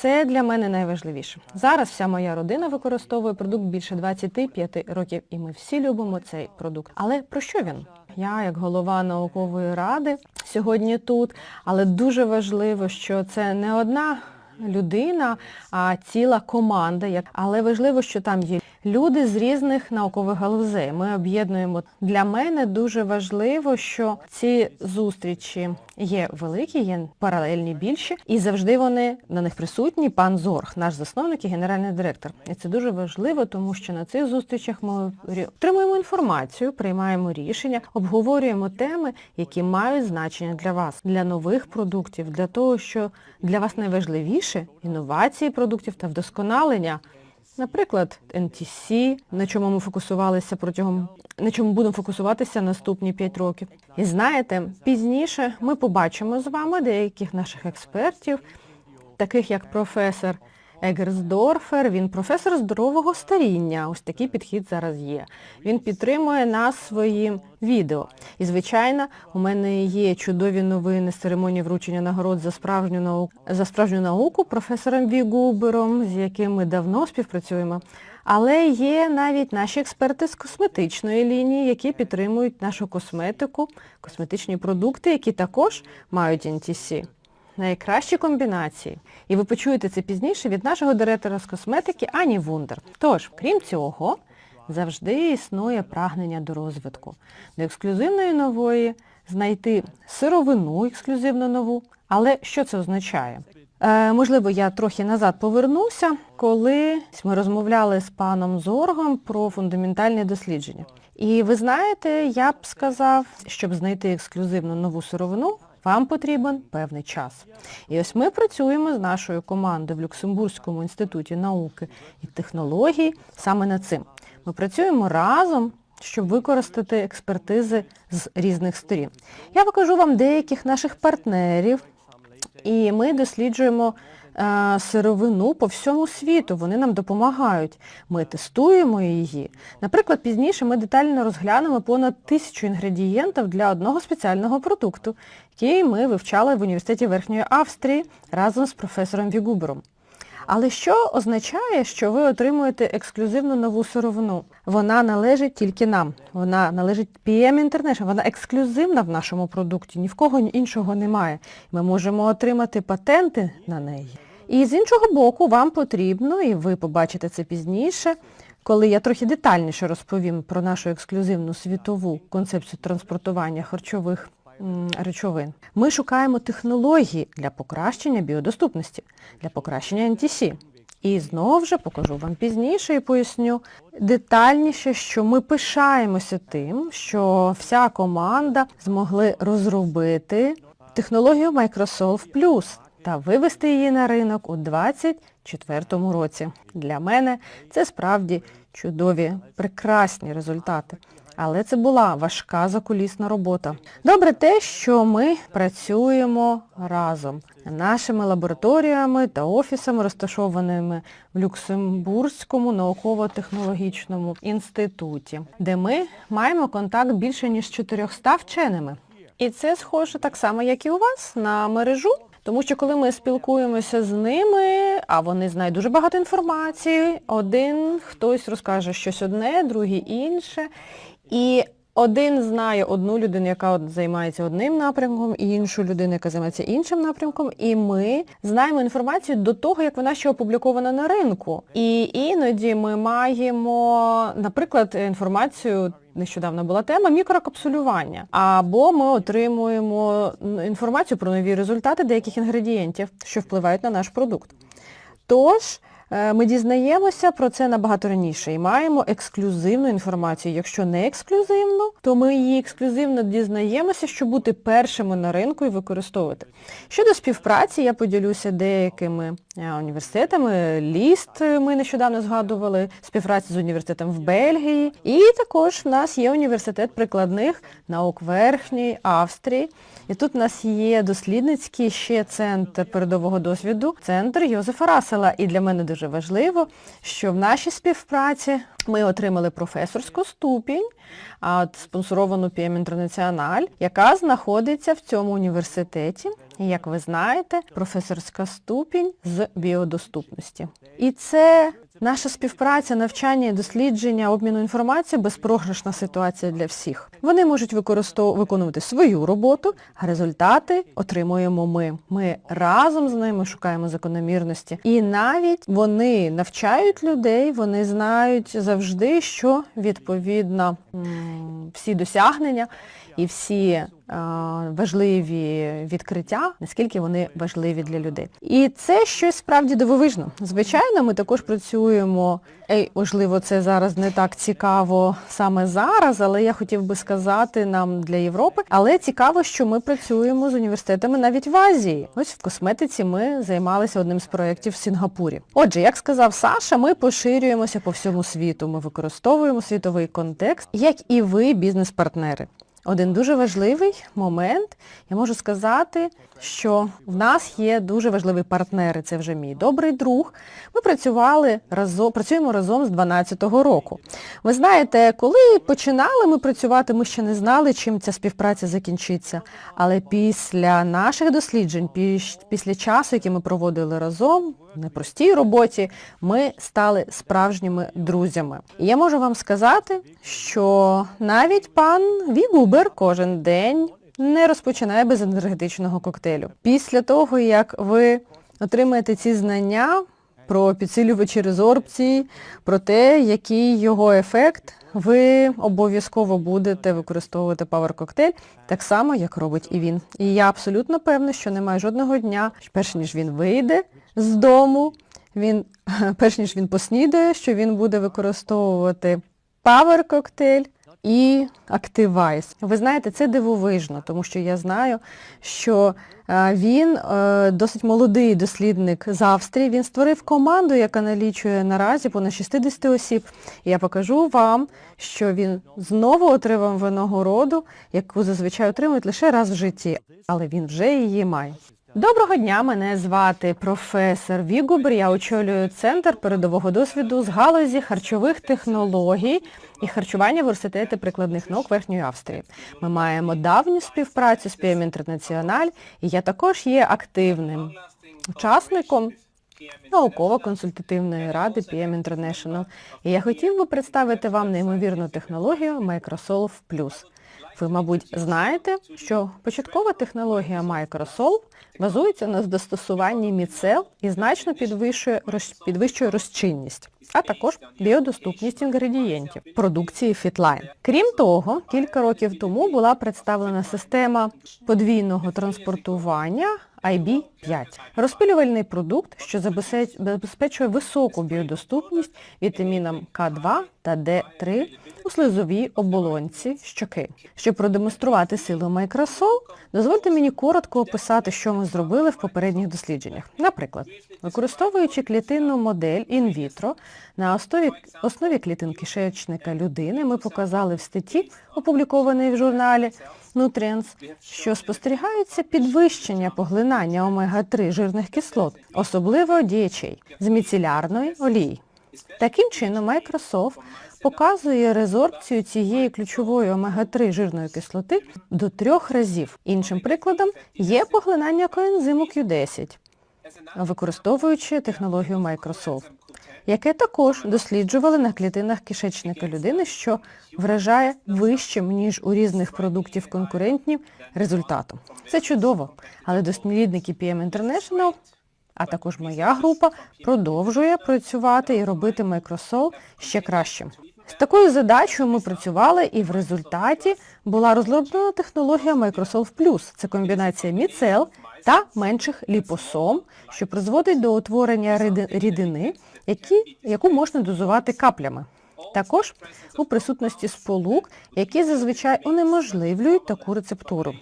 це для мене найважливіше. Зараз вся моя родина використовує продукт більше 25 років, і ми всі любимо цей продукт. Але про що він? Я, як голова наукової ради, сьогодні тут, але дуже важливо, що це не одна людина, а ціла команда. Але важливо, що там є люди з різних наукових галузей. Ми об'єднуємо. Для мене дуже важливо, що ці зустрічі є великі, є паралельні більші, і завжди вони на них присутні. Пан Зорг, наш засновник і генеральний директор. І це дуже важливо, тому що на цих зустрічах ми отримуємо інформацію, приймаємо рішення, обговорюємо теми, які мають значення для вас, для нових продуктів, для того, що для вас найважливіше інновації продуктів та вдосконалення. Наприклад, NTC, на чому ми фокусувалися протягом, на чому будемо фокусуватися наступні 5 років. І знаєте, пізніше ми побачимо з вами деяких наших експертів, таких як професор Егерсдорфер, він професор здорового старіння. Ось такий підхід зараз є. Він підтримує нас своїм відео. І, звичайно, у мене є чудові новини з церемонії вручення нагород за справжню науку, за справжню науку професором Вігубером, з яким ми давно співпрацюємо. Але є навіть наші експерти з косметичної лінії, які підтримують нашу косметику, косметичні продукти, які також мають NTC. Найкращі комбінації. І ви почуєте це пізніше від нашого директора з косметики Ані Вундер. Тож, крім цього, завжди існує прагнення до розвитку, до ексклюзивної нової, знайти сировину ексклюзивно нову. Але що це означає? Е, можливо, я трохи назад повернуся, коли ми розмовляли з паном Зоргом про фундаментальні дослідження. І ви знаєте, я б сказав, щоб знайти ексклюзивну нову сировину, вам потрібен певний час. І ось ми працюємо з нашою командою в Люксембурзькому інституті науки і технологій саме над цим. Ми працюємо разом, щоб використати експертизи з різних сторін. Я покажу вам деяких наших партнерів, і ми досліджуємо сировину по всьому світу. Вони нам допомагають. Ми тестуємо її. Наприклад, пізніше ми детально розглянемо понад тисячу інгредієнтів для одного спеціального продукту, який ми вивчали в університеті Верхньої Австрії разом з професором Вігубером. Але що означає, що ви отримуєте ексклюзивну нову сировину? Вона належить тільки нам. Вона належить PM International. Вона ексклюзивна в нашому продукті. Ні в кого іншого немає. Ми можемо отримати патенти на неї. І з іншого боку, вам потрібно, і ви побачите це пізніше, коли я трохи детальніше розповім про нашу ексклюзивну світову концепцію транспортування харчових речовин. Ми шукаємо технології для покращення біодоступності, для покращення NTC. І знову ж покажу вам пізніше і поясню детальніше, що ми пишаємося тим, що вся команда змогли розробити технологію Microsoft Plus та вивести її на ринок у 2024 році. Для мене це справді чудові, прекрасні результати. Але це була важка закулісна робота. Добре те, що ми працюємо разом. Нашими лабораторіями та офісами, розташованими в Люксембурзькому науково-технологічному інституті, де ми маємо контакт більше ніж 400 вченими. І це схоже так само, як і у вас, на мережу. Тому що коли ми спілкуємося з ними, а вони знають дуже багато інформації, один хтось розкаже щось одне, другий інше. І один знає одну людину, яка от займається одним напрямком, і іншу людину, яка займається іншим напрямком, і ми знаємо інформацію до того, як вона ще опублікована на ринку. І іноді ми маємо, наприклад, інформацію, нещодавно була тема мікрокапсулювання. Або ми отримуємо інформацію про нові результати деяких інгредієнтів, що впливають на наш продукт. Тож, ми дізнаємося про це набагато раніше і маємо ексклюзивну інформацію. Якщо не ексклюзивну, то ми її ексклюзивно дізнаємося, щоб бути першими на ринку і використовувати. Щодо співпраці, я поділюся деякими е, університетами. Ліст е, ми нещодавно згадували, співпраця з університетом в Бельгії. І також в нас є університет прикладних наук Верхньої Австрії, І тут у нас є дослідницький ще центр передового досвіду, центр Йозефа Расела. І для мене дуже важливо, що в нашій співпраці ми отримали професорську ступінь, спонсоровану PM Інтернаціональ, яка знаходиться в цьому університеті. І, як ви знаєте, професорська ступінь з біодоступності. І це наша співпраця, навчання, і дослідження, обміну інформацією безпрограшна ситуація для всіх. Вони можуть використов... виконувати свою роботу, а результати отримуємо ми. Ми разом з ними шукаємо закономірності. І навіть вони навчають людей, вони знають завжди, що відповідно всі досягнення і всі е, важливі відкриття, наскільки вони важливі для людей. І це щось справді дивовижно. Звичайно, ми також працюємо, ей, можливо, це зараз не так цікаво саме зараз, але я хотів би сказати нам для Європи. Але цікаво, що ми працюємо з університетами навіть в Азії. Ось в косметиці ми займалися одним з проєктів в Сінгапурі. Отже, як сказав Саша, ми поширюємося по всьому світу. Ми використовуємо світовий контекст, як і ви, бізнес-партнери. Один дуже важливий момент, я можу сказати, що в нас є дуже важливі партнери, це вже мій добрий друг. Ми працювали разом, працюємо разом з 12-го року. Ви знаєте, коли починали ми працювати, ми ще не знали, чим ця співпраця закінчиться. Але після наших досліджень, піс- після часу, який ми проводили разом, непростій роботі, ми стали справжніми друзями. І я можу вам сказати, що навіть пан Вігубер кожен день не розпочинає без енергетичного коктейлю. Після того, як ви отримаєте ці знання про підсилювачі резорбції, про те, який його ефект, ви обов'язково будете використовувати Cocktail так само, як робить і він. І я абсолютно певна, що немає жодного дня, перш ніж він вийде з дому, він, перш ніж він поснідає, що він буде використовувати Cocktail і Activize. Ви знаєте, це дивовижно, тому що я знаю, що е, він е, досить молодий дослідник з Австрії. Він створив команду, яка налічує наразі понад 60 осіб. І я покажу вам, що він знову отримав винагороду, яку зазвичай отримують лише раз в житті, але він вже її має. Доброго дня, мене звати професор Вігубер. Я очолюю центр передового досвіду з галузі харчових технологій і харчування університету прикладних наук Верхньої Австрії. Ми маємо давню співпрацю з PM International, і я також є активним учасником науково-консультативної ради PM International. І я хотів би представити вам неймовірну технологію Microsolve Plus. Ви, мабуть, знаєте, що початкова технологія Microsolve базується на застосуванні міцел і значно підвищує, підвищує розчинність, а також біодоступність інгредієнтів продукції Fitline. Крім того, кілька років тому була представлена система подвійного транспортування IB5. Розпилювальний продукт, що забезпечує високу біодоступність вітамінам К2 та Д3 у слизовій оболонці щоки. Щоб продемонструвати силу Майкросол, дозвольте мені коротко описати, що ми зробили в попередніх дослідженнях. Наприклад, використовуючи клітинну модель інвітро на основі, основі клітин кишечника людини, ми показали в статті, опублікованій в журналі Nutrients, що спостерігається підвищення поглинання омега-3 жирних кислот, особливо DHA, з міцелярної олії. Таким чином, Microsoft показує резорбцію цієї ключової омега-3 жирної кислоти до трьох разів. Іншим прикладом є поглинання коензиму Q10, використовуючи технологію Microsoft, яке також досліджували на клітинах кишечника людини, що вражає вищим, ніж у різних продуктів конкурентів результатом. Це чудово, але дослідники PM International а також моя група продовжує працювати і робити Microsoft ще кращим. З такою задачею ми працювали і в результаті була розроблена технологія Microsoft Plus. Це комбінація міцел та менших ліпосом, що призводить до утворення рідини, які, яку можна дозувати каплями. Також у присутності сполук, які зазвичай унеможливлюють таку рецептуру.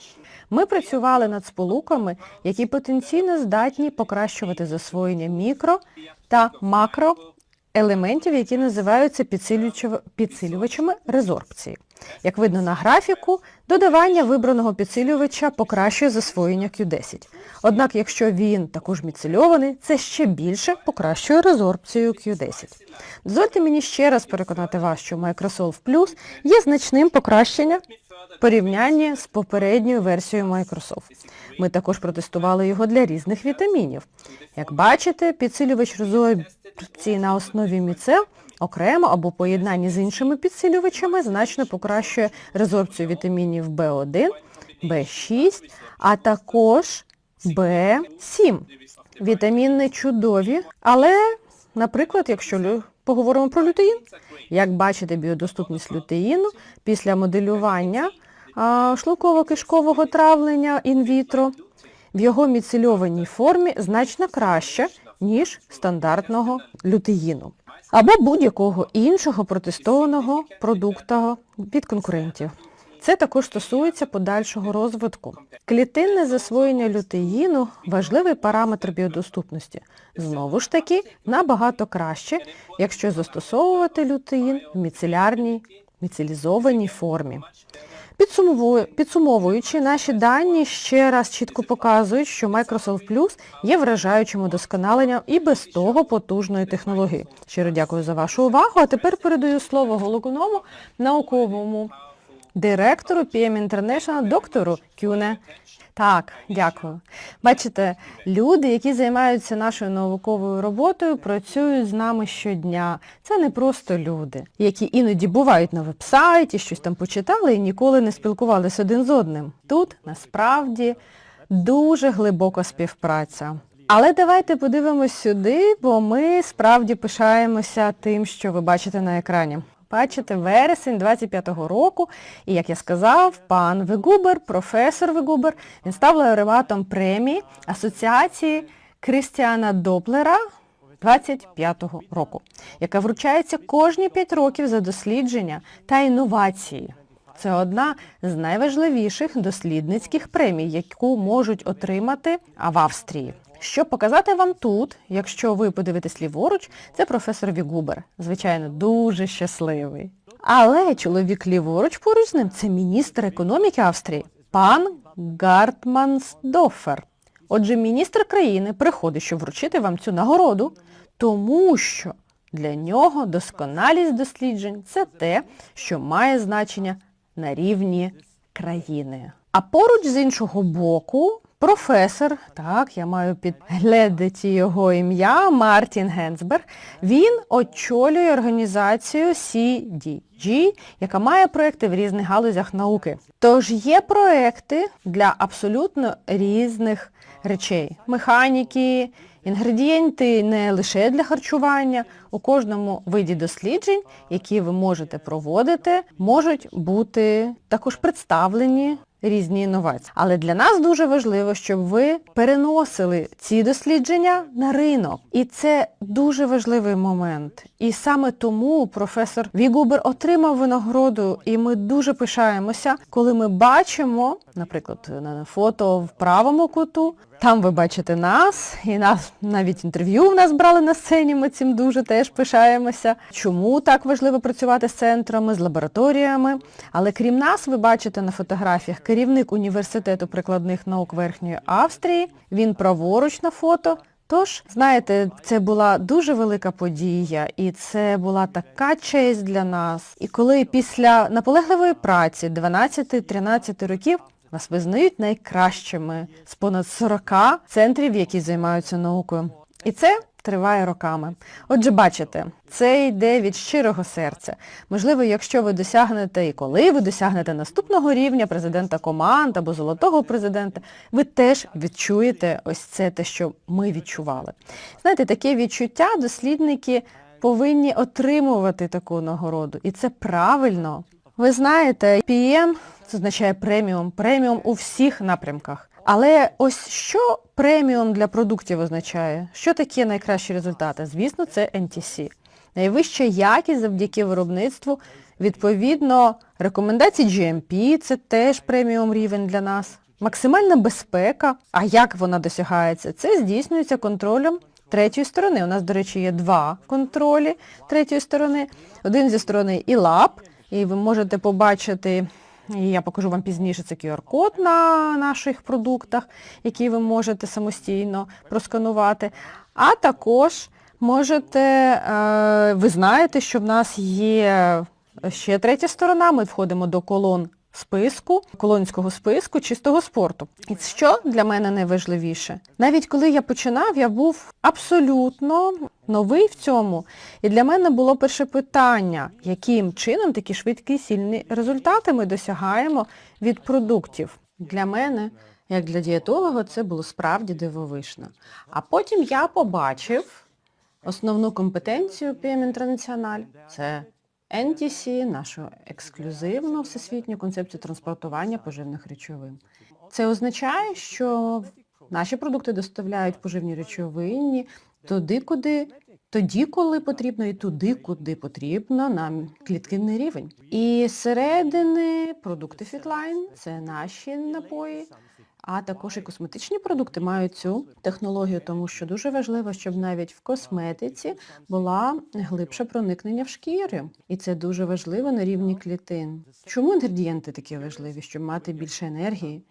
Ми працювали над сполуками, які потенційно здатні покращувати засвоєння мікро та макроелементів, які називаються підсилювачами резорбції. Як видно на графіку, додавання вибраного підсилювача покращує засвоєння Q10. Однак, якщо він також міцельований, це ще більше покращує резорбцію Q10. Дозвольте мені ще раз переконати вас, що Microsoft Plus є значним покращенням в порівнянні з попередньою версією Microsoft. Ми також протестували його для різних вітамінів. Як бачите, підсилювач резорбції на основі міцел окремо або поєднанні з іншими підсилювачами значно покращує резорбцію вітамінів В1, В6, а також В7. Вітаміни чудові, але, наприклад, якщо поговоримо про лютеїн, як бачите, біодоступність лютеїну після моделювання а, шлунково-кишкового травлення інвітро в його міцельованій формі значно краще, ніж стандартного лютеїну або будь-якого іншого протестованого продукту від конкурентів. Це також стосується подальшого розвитку. Клітинне засвоєння лютеїну – важливий параметр біодоступності. Знову ж таки, набагато краще, якщо застосовувати лютеїн в міцелярній, міцелізованій формі. Підсумовую- Підсумовуючи, наші дані ще раз чітко показують, що Microsoft Plus є вражаючим удосконаленням і без того потужної технології. Щиро дякую за вашу увагу, а тепер передаю слово головному науковому директору PM International, доктору Кюне. Так, дякую. Бачите, люди, які займаються нашою науковою роботою, працюють з нами щодня. Це не просто люди, які іноді бувають на веб-сайті, щось там почитали і ніколи не спілкувалися один з одним. Тут насправді дуже глибока співпраця. Але давайте подивимось сюди, бо ми справді пишаємося тим, що ви бачите на екрані. Бачите, вересень 25-го року, і, як я сказав, пан Вегубер, професор Вегубер, він став лауреатом премії Асоціації Крістіана Доплера 25-го року, яка вручається кожні 5 років за дослідження та інновації. Це одна з найважливіших дослідницьких премій, яку можуть отримати в Австрії. Щоб показати вам тут, якщо ви подивитесь ліворуч, це професор Вігубер. Звичайно, дуже щасливий. Але чоловік ліворуч поруч з ним це міністр економіки Австрії, пан Гартмансдофер. Отже, міністр країни приходить, щоб вручити вам цю нагороду, тому що для нього досконалість досліджень це те, що має значення на рівні країни. А поруч з іншого боку професор, так, я маю підглядати його ім'я, Мартін Генсберг, він очолює організацію CDG, яка має проекти в різних галузях науки. Тож є проекти для абсолютно різних речей. Механіки, інгредієнти не лише для харчування. У кожному виді досліджень, які ви можете проводити, можуть бути також представлені різні інновації. Але для нас дуже важливо, щоб ви переносили ці дослідження на ринок. І це дуже важливий момент. І саме тому професор Вігубер отримав винагороду, і ми дуже пишаємося, коли ми бачимо, наприклад, на фото в правому куту, там ви бачите нас, і нас навіть інтерв'ю в нас брали на сцені, ми цим дуже теж пишаємося. Чому так важливо працювати з центрами, з лабораторіями? Але крім нас, ви бачите на фотографіях керівник університету прикладних наук Верхньої Австрії, він праворуч на фото. Тож, знаєте, це була дуже велика подія, і це була така честь для нас. І коли після наполегливої праці 12-13 років вас визнають найкращими з понад 40 центрів, які займаються наукою. І це триває роками. Отже, бачите, це йде від щирого серця. Можливо, якщо ви досягнете і коли ви досягнете наступного рівня президента команд або золотого президента, ви теж відчуєте ось це те, що ми відчували. Знаєте, таке відчуття дослідники повинні отримувати таку нагороду. І це правильно. Ви знаєте, PM це означає преміум, преміум у всіх напрямках. Але ось що преміум для продуктів означає? Що таке найкращі результати? Звісно, це NTC. Найвища якість завдяки виробництву. Відповідно, рекомендації GMP – це теж преміум рівень для нас. Максимальна безпека. А як вона досягається? Це здійснюється контролем третьої сторони. У нас, до речі, є два контролі третьої сторони. Один зі сторони ІЛАБ, І ви можете побачити, і я покажу вам пізніше, це QR-код на наших продуктах, який ви можете самостійно просканувати. А також можете, е, ви знаєте, що в нас є ще третя сторона, ми входимо до колон списку, колонського списку чистого спорту. І що для мене найважливіше? Навіть коли я починав, я був абсолютно новий в цьому. І для мене було перше питання, яким чином такі швидкі сильні результати ми досягаємо від продуктів. Для мене, як для дієтолога, це було справді дивовижно. А потім я побачив основну компетенцію PM International – це NTC, нашу ексклюзивну всесвітню концепцію транспортування поживних речовин. Це означає, що наші продукти доставляють поживні речовини туди, куди, тоді, коли потрібно, і туди, куди потрібно на клітинний рівень. І зсередини продукти Fitline – це наші напої, а також і косметичні продукти мають цю технологію, тому що дуже важливо, щоб навіть в косметиці була глибше проникнення в шкіри. І це дуже важливо на рівні клітин. Чому інгредієнти такі важливі? Щоб мати більше енергії,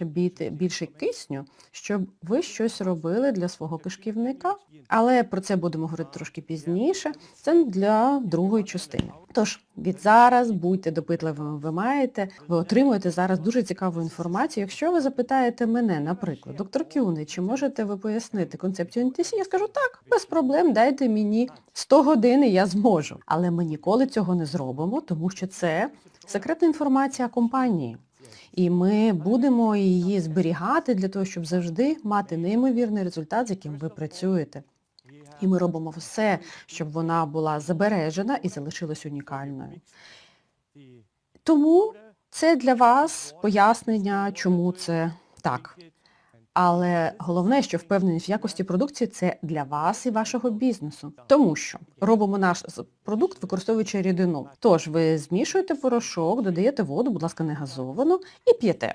біти більше кисню, щоб ви щось робили для свого кишківника. Але про це будемо говорити трошки пізніше. Це для другої частини. Тож від зараз будьте допитливими, ви маєте, ви отримуєте зараз дуже цікаву інформацію. Якщо ви запитаєте мене, наприклад, доктор Кюни, чи можете ви пояснити концепцію NTC, я скажу так, без проблем, дайте мені 100 годин і я зможу. Але ми ніколи цього не зробимо, тому що це секретна інформація компанії. І ми будемо її зберігати для того, щоб завжди мати неймовірний результат, з яким ви працюєте. І ми робимо все, щоб вона була забережена і залишилась унікальною. Тому це для вас пояснення, чому це так. Але головне, що впевненість в якості продукції це для вас і вашого бізнесу. Тому що робимо наш продукт, використовуючи рідину. Тож ви змішуєте порошок, додаєте воду, будь ласка, не газовану, і п'єте.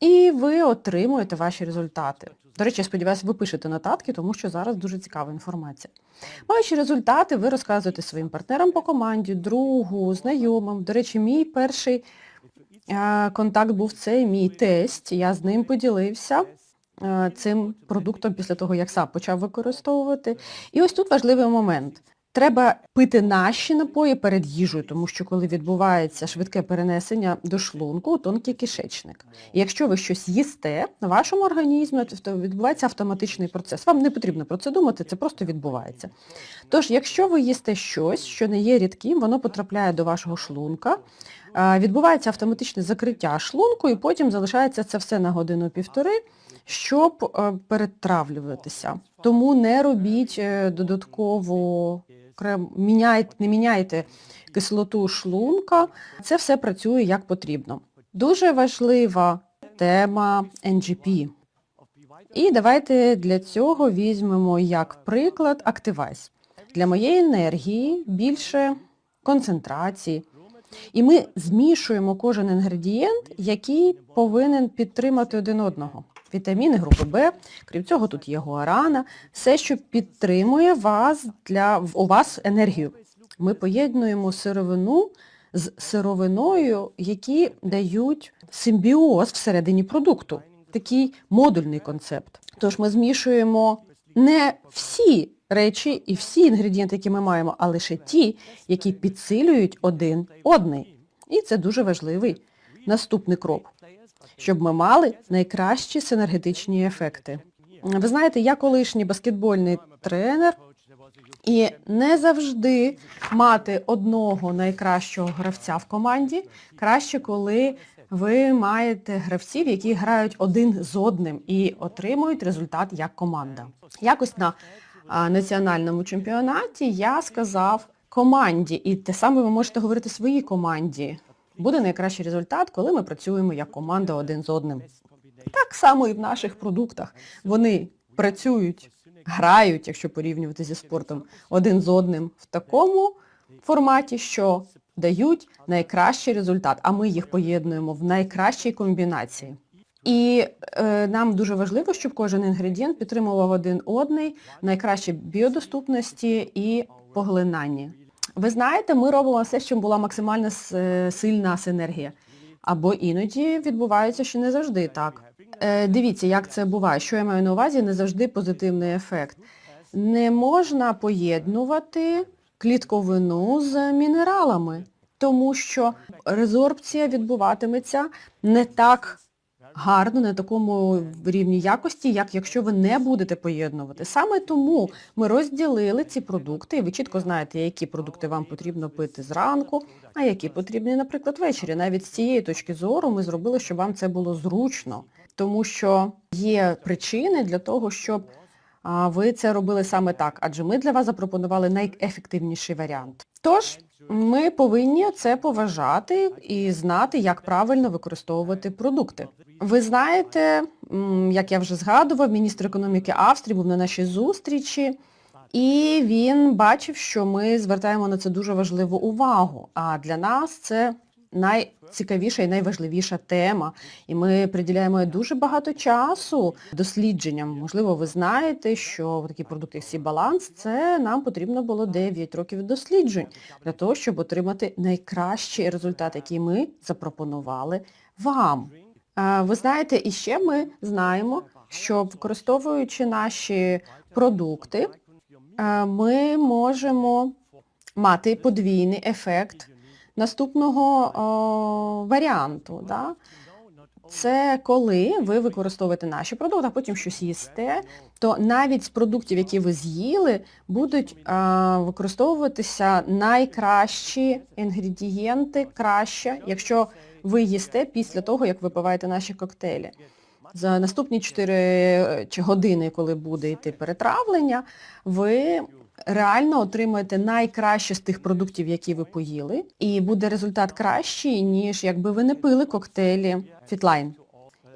І ви отримуєте ваші результати. До речі, я сподіваюся, ви пишете нотатки, тому що зараз дуже цікава інформація. Маючи результати, ви розказуєте своїм партнерам по команді, другу, знайомим. До речі, мій перший е, контакт був цей мій тесть. Я з ним поділився цим продуктом після того, як сам почав використовувати. І ось тут важливий момент. Треба пити наші напої перед їжею, тому що коли відбувається швидке перенесення до шлунку, тонкий кишечник. І якщо ви щось їсте, на вашому організмі то відбувається автоматичний процес. Вам не потрібно про це думати, це просто відбувається. Тож, якщо ви їсте щось, що не є рідким, воно потрапляє до вашого шлунка, відбувається автоматичне закриття шлунку і потім залишається це все на годину-півтори, щоб е, перетравлюватися. Тому не робіть е, додатково міняйте, не міняйте кислоту шлунка. Це все працює як потрібно. Дуже важлива тема NGP. І давайте для цього візьмемо як приклад Activize. Для моєї енергії більше концентрації. І ми змішуємо кожен інгредієнт, який повинен підтримати один одного. Вітаміни групи Б, крім цього, тут є гуарана, все, що підтримує вас для, у вас енергію. Ми поєднуємо сировину з сировиною, які дають симбіоз всередині продукту. Такий модульний концепт. Тож ми змішуємо не всі речі і всі інгредієнти, які ми маємо, а лише ті, які підсилюють один одний. І це дуже важливий наступний крок, щоб ми мали найкращі синергетичні ефекти. Ви знаєте, я колишній баскетбольний тренер, і не завжди мати одного найкращого гравця в команді. Краще, коли ви маєте гравців, які грають один з одним і отримують результат як команда. Якось на національному чемпіонаті я сказав команді, і те саме ви можете говорити своїй команді. Буде найкращий результат, коли ми працюємо як команда один з одним. Так само і в наших продуктах. Вони працюють, грають, якщо порівнювати зі спортом, один з одним в такому форматі, що дають найкращий результат, а ми їх поєднуємо в найкращій комбінації. І е, нам дуже важливо, щоб кожен інгредієнт підтримував один одний, найкращі біодоступності і поглинанні. Ви знаєте, ми робимо все, щоб була максимально е, сильна синергія. Або іноді відбувається, що не завжди так. Е, дивіться, як це буває. Що я маю на увазі, не завжди позитивний ефект. Не можна поєднувати клітковину з мінералами, тому що резорбція відбуватиметься не так гарно, на такому рівні якості, як якщо ви не будете поєднувати. Саме тому ми розділили ці продукти, і ви чітко знаєте, які продукти вам потрібно пити зранку, а які потрібні, наприклад, ввечері. Навіть з цієї точки зору ми зробили, щоб вам це було зручно, тому що є причини для того, щоб ви це робили саме так, адже ми для вас запропонували найефективніший варіант. Тож, ми повинні це поважати і знати, як правильно використовувати продукти. Ви знаєте, як я вже згадував, міністр економіки Австрії був на нашій зустрічі, і він бачив, що ми звертаємо на це дуже важливу увагу. А для нас це найцікавіша і найважливіша тема. І ми приділяємо дуже багато часу дослідженням. Можливо, ви знаєте, що такі продукти, як Сі-Баланс, це нам потрібно було 9 років досліджень для того, щоб отримати найкращий результат, який ми запропонували вам. Ви знаєте, і ще ми знаємо, що використовуючи наші продукти, ми можемо мати подвійний ефект наступного о, варіанту. Да? Це коли ви використовуєте наші продукти, а потім щось їсте, то навіть з продуктів, які ви з'їли, будуть а, використовуватися найкращі інгредієнти краще, якщо ви їсте після того, як випиваєте наші коктейлі. За наступні 4 чи години, коли буде йти перетравлення, ви реально отримаєте найкраще з тих продуктів, які ви поїли, і буде результат кращий, ніж якби ви не пили коктейлі Fitline.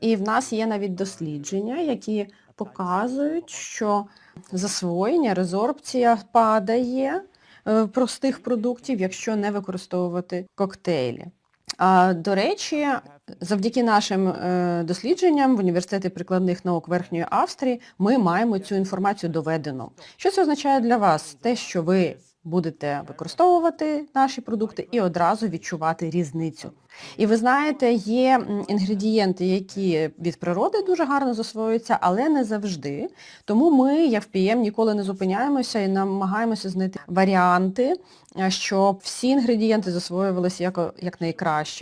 І в нас є навіть дослідження, які показують, що засвоєння, резорбція падає е, простих продуктів, якщо не використовувати коктейлі. До речі, завдяки нашим е, дослідженням в університеті прикладних наук Верхньої Австрії ми маємо цю інформацію доведену. Що це означає для вас? Те, що ви будете використовувати наші продукти і одразу відчувати різницю. І ви знаєте, є інгредієнти, які від природи дуже гарно засвоюються, але не завжди. Тому ми, як в ПІМ, ніколи не зупиняємося і намагаємося знайти варіанти, е, щоб всі інгредієнти засвоювалися як, як найкраще.